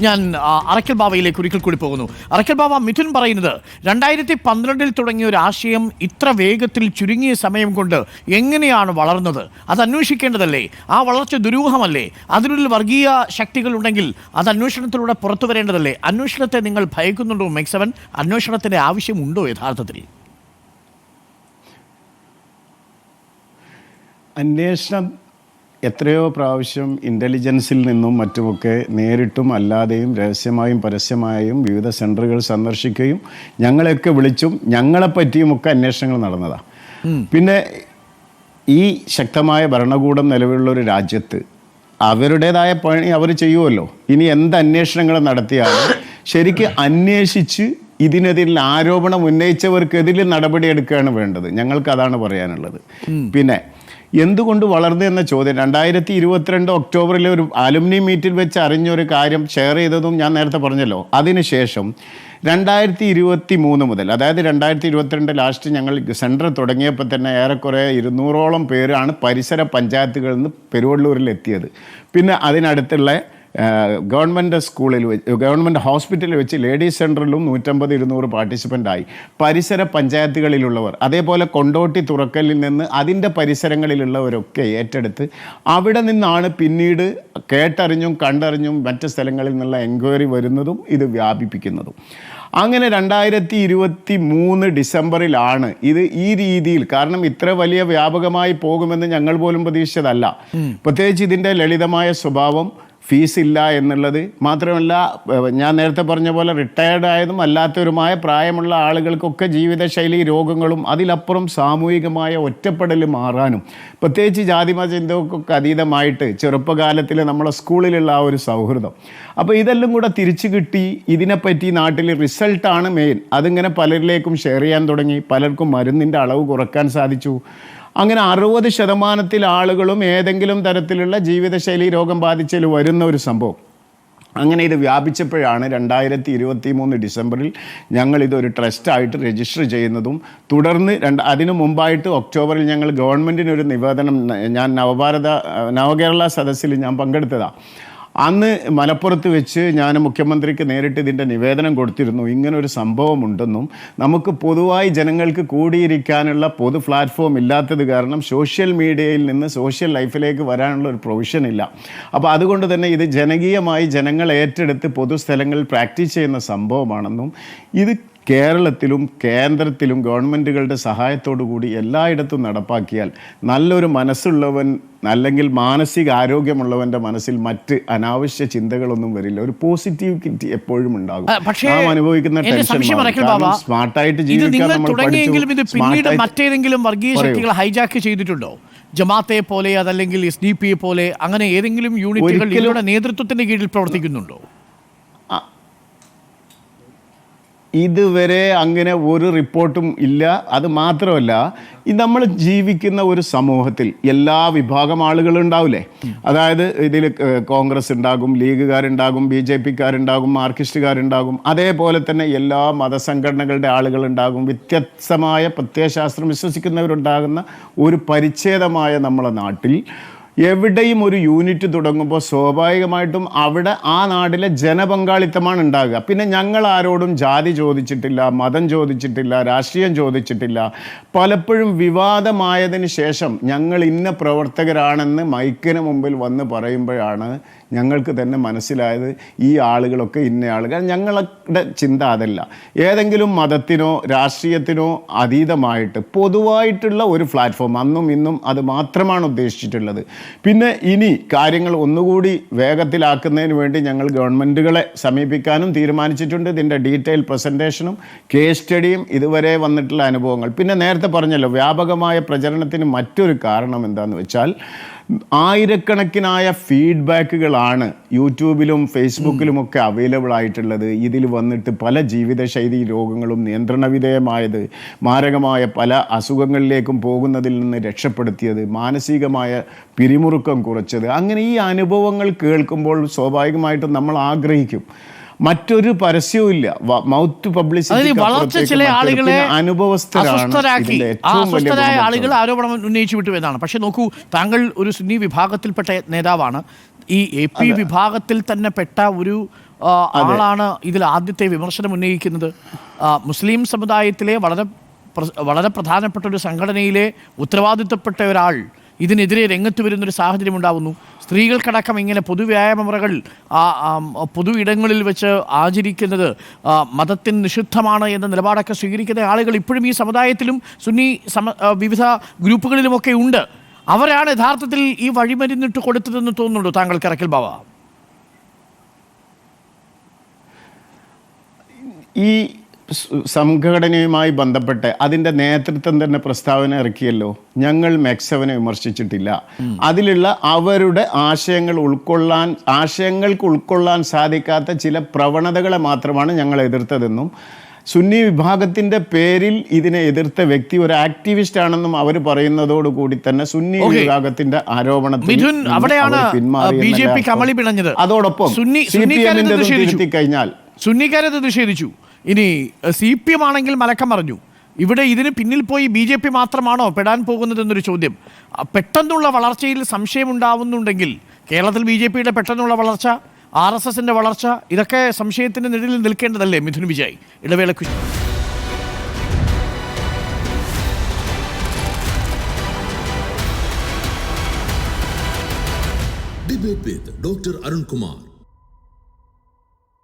ഞാൻ അറക്കൽ ബാബയിലേക്ക് ഒരിക്കൽ കൂടി പോകുന്നു. അറക്കൽ ബാബ മിഥുൻ പറയുന്നത് രണ്ടായിരത്തി പന്ത്രണ്ടിൽ തുടങ്ങിയ ഒരു ആശയം ഇത്ര വേഗത്തിൽ ചുരുങ്ങിയ സമയം കൊണ്ട് എങ്ങനെയാണ് വളർന്നത്? അത് അന്വേഷിക്കേണ്ടതല്ലേ? ആ വളർച്ച ദുരൂഹമല്ലേ? അതിനുള്ളിൽ വർഗീയ ശക്തികൾ ഉണ്ടെങ്കിൽ അത് അന്വേഷണത്തിലൂടെ പുറത്തു വരേണ്ടതല്ലേ? അന്വേഷണത്തെ നിങ്ങൾ ഭയക്കുന്നുണ്ടോ മെക്സവൻ അന്വേഷണത്തിന്റെ ആവശ്യമുണ്ടോ യഥാർത്ഥത്തിൽ? അന്വേഷണം എത്രയോ പ്രാവശ്യം ഇന്റലിജൻസിൽ നിന്നും മറ്റുമൊക്കെ നേരിട്ടും അല്ലാതെയും രഹസ്യമായും പരസ്യമായും വിവിധ സെന്ററുകൾ സന്ദർശിക്കുകയും ഞങ്ങളെയൊക്കെ വിളിച്ചും ഞങ്ങളെപ്പറ്റിയുമൊക്കെ അന്വേഷണങ്ങൾ നടന്നതാണ് പിന്നെ ഈ ശക്തമായ ഭരണകൂടം നിലവിലുള്ള ഒരു രാജ്യത്ത് അവരുടേതായ പണി അവർ ചെയ്യുമല്ലോ ഇനി എന്ത് അന്വേഷണങ്ങൾ നടത്തിയാലും ശരിക്ക് അന്വേഷിച്ച് ഇതിനെതിരിൽ ആരോപണം ഉന്നയിച്ചവർക്കെതിരെ നടപടിയെടുക്കുകയാണ് വേണ്ടത്. ഞങ്ങൾക്ക് അതാണ് പറയാനുള്ളത്. പിന്നെ എന്തുകൊണ്ട് വളർന്നു എന്ന ചോദ്യം. രണ്ടായിരത്തി ഇരുപത്തിരണ്ട് ഒക്ടോബറിലെ ഒരു അലുമിനി മീറ്റിൽ വെച്ച് അറിഞ്ഞ ഒരു കാര്യം ഷെയർ ചെയ്തതും ഞാൻ നേരത്തെ പറഞ്ഞല്ലോ. അതിനുശേഷം രണ്ടായിരത്തി ഇരുപത്തി മൂന്ന് മുതൽ അതായത് രണ്ടായിരത്തി ഇരുപത്തിരണ്ട് ലാസ്റ്റ് ഞങ്ങൾ സെന്റർ തുടങ്ങിയപ്പോൾ തന്നെ ഏറെക്കുറെ ഇരുന്നൂറോളം പേരാണ് പരിസര പഞ്ചായത്തുകളിൽ നിന്ന് പെരുവള്ളൂരിൽ എത്തിയത് പിന്നെ അതിനടുത്തുള്ള ഗവൺമെന്റ് സ്കൂളിൽ വെച്ച് ഗവൺമെന്റ് ഹോസ്പിറ്റലിൽ വെച്ച് ലേഡീസ് സെന്ററിലും നൂറ്റമ്പത് ഇരുന്നൂറ് പാർട്ടിസിപ്പന്റ് ആയി. പരിസര പഞ്ചായത്തുകളിലുള്ളവർ അതേപോലെ കൊണ്ടോട്ടി തുറക്കലിൽ നിന്ന് അതിന്റെ പരിസരങ്ങളിലുള്ളവരൊക്കെ ഏറ്റെടുത്ത് അവിടെ നിന്നാണ് പിന്നീട് കേട്ടറിഞ്ഞും കണ്ടറിഞ്ഞും മറ്റ് സ്ഥലങ്ങളിൽ നിന്നുള്ള എൻക്വയറി വരുന്നതും ഇത് വ്യാപിപ്പിക്കുന്നതും. അങ്ങനെ രണ്ടായിരത്തി ഇരുപത്തി മൂന്ന് ഡിസംബറിലാണ് ഇത് ഈ രീതിയിൽ കാരണം ഇത്ര വലിയ വ്യാപകമായി പോകുമെന്ന് ഞങ്ങൾ പോലും പ്രതീക്ഷിച്ചതല്ല. പ്രത്യേകിച്ച് ഇതിന്റെ ലളിതമായ സ്വഭാവം ഫീസ് ഇല്ല എന്നുള്ളത് മാത്രമല്ല ഞാൻ നേരത്തെ പറഞ്ഞ പോലെ റിട്ടയർഡ് ആയതും അല്ലാത്തവരുമായ പ്രായമുള്ള ആളുകൾക്കൊക്കെ ജീവിതശൈലി രോഗങ്ങളും അതിലപ്പുറം സാമൂഹികമായ ഒറ്റപ്പെടൽ മാറാനും പ്രത്യേകിച്ച് ജാതിമത ചിന്തകൾക്കൊക്കെ അതീതമായിട്ട് ചെറുപ്പകാലത്തിൽ നമ്മളെ സ്കൂളിലുള്ള ആ ഒരു സൗഹൃദം. അപ്പോൾ ഇതെല്ലാം കൂടെ തിരിച്ചു കിട്ടി ഇതിനെപ്പറ്റി നാട്ടിൽ റിസൾട്ടാണ് മെയിൻ അതിങ്ങനെ പലരിലേക്കും ഷെയർ ചെയ്യാൻ തുടങ്ങി പലർക്കും മരുന്നിന്റെ അളവ് കുറയ്ക്കാൻ സാധിച്ചു. അങ്ങനെ അറുപത് ശതമാനത്തിൽ ആളുകളും ഏതെങ്കിലും തരത്തിലുള്ള ജീവിതശൈലി രോഗം ബാധിച്ചതിൽ വരുന്ന ഒരു സംഭവം. അങ്ങനെ ഇത് വ്യാപിച്ചപ്പോഴാണ് രണ്ടായിരത്തി ഇരുപത്തി മൂന്ന് ഡിസംബറിൽ ഞങ്ങൾ ഇതൊരു ട്രസ്റ്റായിട്ട് രജിസ്റ്റർ ചെയ്യുന്നതും തുടർന്ന് രണ്ട് അതിനു മുമ്പായിട്ട് ഒക്ടോബറിൽ ഞങ്ങൾ ഗവൺമെന്റിനൊരു നിവേദനം ഞാൻ നവഭാരത നവകേരള സദസ്സിൽ ഞാൻ പങ്കെടുത്തതാണ് അന്ന് മലപ്പുറത്ത് വെച്ച് ഞാൻ മുഖ്യമന്ത്രിക്ക് നേരിട്ട് ഇതിന്റെ നിവേദനം കൊടുത്തിരുന്നു. ഇങ്ങനെ ഒരു സംഭവമുണ്ടെന്നും നമുക്ക് പൊതുവായി ജനങ്ങൾക്ക് കൂടിയിരിക്കാനുള്ള പൊതു പ്ലാറ്റ്ഫോം ഇല്ലാത്തത് കാരണം സോഷ്യൽ മീഡിയയിൽ നിന്ന് സോഷ്യൽ ലൈഫിലേക്ക് വരാനുള്ള ഒരു പ്രൊവിഷൻ ഇല്ല. അപ്പോൾ അതുകൊണ്ട് തന്നെ ഇത് ജനകീയമായി ജനങ്ങൾ ഏറ്റെടുത്ത് പൊതുസ്ഥലങ്ങളിൽ പ്രാക്ടീസ് ചെയ്യുന്ന സംഭവമാണെന്നും ഇത് കേരളത്തിലും കേന്ദ്രത്തിലും ഗവൺമെന്റുകളുടെ സഹായത്തോടു കൂടി എല്ലായിടത്തും നടപ്പാക്കിയാൽ നല്ലൊരു മനസ്സുള്ളവൻ അല്ലെങ്കിൽ മാനസിക ആരോഗ്യമുള്ളവന്റെ മനസ്സിൽ മറ്റ് അനാവശ്യ ചിന്തകളൊന്നും വരില്ല. ഒരു പോസിറ്റിവിറ്റി എപ്പോഴും ഉണ്ടാകും. പക്ഷേ നാം അനുഭവിക്കുന്ന ടെൻഷൻ സ്മാർട്ടായിട്ട് ജീവിക്കാൻ നമ്മൾ പഠിച്ചു. മറ്റേതെങ്കിലും വർഗീയ ശക്തികൾ ഹൈജാക്ക് ചെയ്തിട്ടുണ്ടോ? ജമാഅത്തെ പോലെ അതല്ലെങ്കിൽ എസ് ഡി പി പോലെ അങ്ങനെ ഏതെങ്കിലും യൂണിറ്റുകൾ നേതൃത്വത്തിന്റെ കീഴിൽ പ്രവർത്തിക്കുന്നുണ്ടോ? ഇതുവരെ അങ്ങനെ ഒരു റിപ്പോർട്ടും ഇല്ല. അത് മാത്രമല്ല നമ്മൾ ജീവിക്കുന്ന ഒരു സമൂഹത്തിൽ എല്ലാ വിഭാഗം ആളുകളും ഉണ്ടാവില്ലേ അതായത് ഇതിൽ കോൺഗ്രസ് ഉണ്ടാകും ലീഗുകാരുണ്ടാകും ബി ജെ പിക്കാരുണ്ടാകും മാർക്സിസ്റ്റുകാരുണ്ടാകും. അതേപോലെ തന്നെ എല്ലാ മതസംഘടനകളുടെ ആളുകളുണ്ടാകും. വ്യത്യസ്തമായ പ്രത്യയശാസ്ത്രം വിശ്വസിക്കുന്നവരുണ്ടാകുന്ന ഒരു പരിച്ഛേദമായ നമ്മളെ നാട്ടിൽ എവിടെയും ഒരു യൂണിറ്റ് തുടങ്ങുമ്പോൾ സ്വാഭാവികമായിട്ടും അവിടെ ആ നാട്ടിലെ ജനപങ്കാളിത്തമാണ് ഉണ്ടാകുക. പിന്നെ ഞങ്ങൾ ആരോടും ജാതി ചോദിച്ചിട്ടില്ല മതം ചോദിച്ചിട്ടില്ല രാഷ്ട്രീയം ചോദിച്ചിട്ടില്ല. പലപ്പോഴും വിവാദമായതിന് ശേഷം ഞങ്ങൾ ഇന്ന പ്രവർത്തകരാണെന്ന് മൈക്കിന് മുമ്പിൽ വന്ന് പറയുമ്പോഴാണ് ഞങ്ങൾക്ക് തന്നെ മനസ്സിലായത് ഈ ആളുകളൊക്കെ ഇന്ന ആളുകൾ. ഞങ്ങളുടെ ചിന്ത അതല്ല. ഏതെങ്കിലും മതത്തിനോ രാഷ്ട്രീയത്തിനോ അതീതമായിട്ട് പൊതുവായിട്ടുള്ള ഒരു പ്ലാറ്റ്ഫോം അന്നും ഇന്നും അത് മാത്രമാണ് ഉദ്ദേശിച്ചിട്ടുള്ളത്. പിന്നെ ഇനി കാര്യങ്ങൾ ഒന്നുകൂടി വേഗത്തിലാക്കുന്നതിന് വേണ്ടി ഞങ്ങൾ ഗവൺമെന്റുകളെ സമീപിക്കാനും തീരുമാനിച്ചിട്ടുണ്ട്. ഇതിന്റെ ഡീറ്റെയിൽ പ്രസന്റേഷനും കേസ് സ്റ്റഡിയും ഇതുവരെ വന്നിട്ടുള്ള അനുഭവങ്ങൾ. പിന്നെ നേരത്തെ പറഞ്ഞല്ലോ വ്യാപകമായ പ്രചരണത്തിന് മറ്റൊരു കാരണം എന്താണെന്ന് വെച്ചാൽ ആയിരക്കണക്കിനായ ഫീഡ്ബാക്കുകളാണ് യൂട്യൂബിലും ഫേസ്ബുക്കിലും ഒക്കെ അവൈലബിൾ ആയിട്ടുള്ളത്. ഇതിൽ വന്നിട്ട് പല ജീവിതശൈലി രോഗങ്ങളും നിയന്ത്രണ വിധേയമായത് മാരകമായ പല അസുഖങ്ങളിലേക്കും പോകുന്നതിൽ നിന്ന് രക്ഷപ്പെടുത്തിയത് മാനസികമായ പിരിമുറുക്കം കുറച്ചത്. അങ്ങനെ ഈ അനുഭവങ്ങൾ കേൾക്കുമ്പോൾ സ്വാഭാവികമായിട്ടും നമ്മൾ ആഗ്രഹിക്കും. മറ്റൊരു പരസ്യവും ഇല്ല. മൗത്ത് പബ്ലിസിറ്റി വളർച്ച ചില ആളുകളെ അസ്വസ്ഥരായ ആളുകൾ ആരോപണം ഉന്നയിച്ചു വിട്ടു എന്നാണ് പക്ഷെ നോക്കൂ താങ്കൾ ഒരു സുന്നി വിഭാഗത്തിൽപ്പെട്ട നേതാവാണ്. ഈ എ പി വിഭാഗത്തിൽ തന്നെ പെട്ട ഒരു ആളാണ് ഇതിൽ ആദ്യത്തെ വിമർശനം ഉന്നയിക്കുന്നത്. മുസ്ലിം സമുദായത്തിലെ വളരെ വളരെ പ്രധാനപ്പെട്ട ഒരു സംഘടനയിലെ ഉത്തരവാദിത്തപ്പെട്ട ഒരാൾ ഇതിനെതിരെ രംഗത്ത് വരുന്നൊരു സാഹചര്യം ഉണ്ടാകുന്നു സ്ത്രീകൾക്കടക്കം ഇങ്ങനെ പൊതുവ്യായാമ മുറകൾ പൊതു ഇടങ്ങളിൽ വെച്ച് ആചരിക്കുന്നത് മതത്തിന് നിഷിദ്ധമാണ് എന്ന നിലപാടൊക്കെ സ്വീകരിക്കുന്ന ആളുകൾ ഇപ്പോഴും ഈ സമുദായത്തിലും സുന്നി സമ വിവിധ ഗ്രൂപ്പുകളിലുമൊക്കെ ഉണ്ട്. അവരാണ് യഥാർത്ഥത്തിൽ ഈ വഴിമരുന്നിട്ട് കൊടുത്തതെന്ന് തോന്നുന്നുണ്ടോ താങ്കൾക്ക് ഇറക്കിൽ ബാബ ഈ സംഘടനയുമായി ബന്ധപ്പെട്ട് അതിന്റെ നേതൃത്വം തന്നെ പ്രസ്താവന ഇറക്കിയല്ലോ. ഞങ്ങൾ മെക്സവനെ വിമർശിച്ചിട്ടില്ല. അതിലുള്ള അവരുടെ ആശയങ്ങൾ ഉൾക്കൊള്ളാൻ ആശയങ്ങൾക്ക് ഉൾക്കൊള്ളാൻ സാധിക്കാത്ത ചില പ്രവണതകളെ മാത്രമാണ് ഞങ്ങൾ എതിർത്തതെന്നും സുന്നി വിഭാഗത്തിന്റെ പേരിൽ ഇതിനെ എതിർത്ത വ്യക്തി ഒരു ആക്ടിവിസ്റ്റ് ആണെന്നും അവർ പറയുന്നതോടുകൂടി തന്നെ സുന്നി വിഭാഗത്തിന്റെ ആരോപണത്തിൽ അവിടെയാണ് അവർ പിന്മാറി ബി ജെ പി കമളി പിണഞ്ഞത്. അതോടൊപ്പം സുന്നി കഴിഞ്ഞാൽ സുന്നിക്കാരത് നിഷേധിച്ചു ഇനി സി പി എം ആണെങ്കിൽ മലക്കം പറഞ്ഞു ഇവിടെ ഇതിന് പിന്നിൽ പോയി ബി ജെ പി മാത്രമാണോ പെടാൻ പോകുന്നതെന്നൊരു ചോദ്യം. പെട്ടെന്നുള്ള വളർച്ചയിൽ സംശയമുണ്ടാവുന്നുണ്ടെങ്കിൽ കേരളത്തിൽ ബി ജെ പിയുടെ പെട്ടെന്നുള്ള വളർച്ച ആർ എസ് എസിന്റെ വളർച്ച ഇതൊക്കെ സംശയത്തിന്റെ നിഴലിൽ നിൽക്കേണ്ടതല്ലേ മിഥുൻ വിജയ്? ഇടവേളയ്ക്ക് ഡോക്ടർ അരുൺകുമാർ.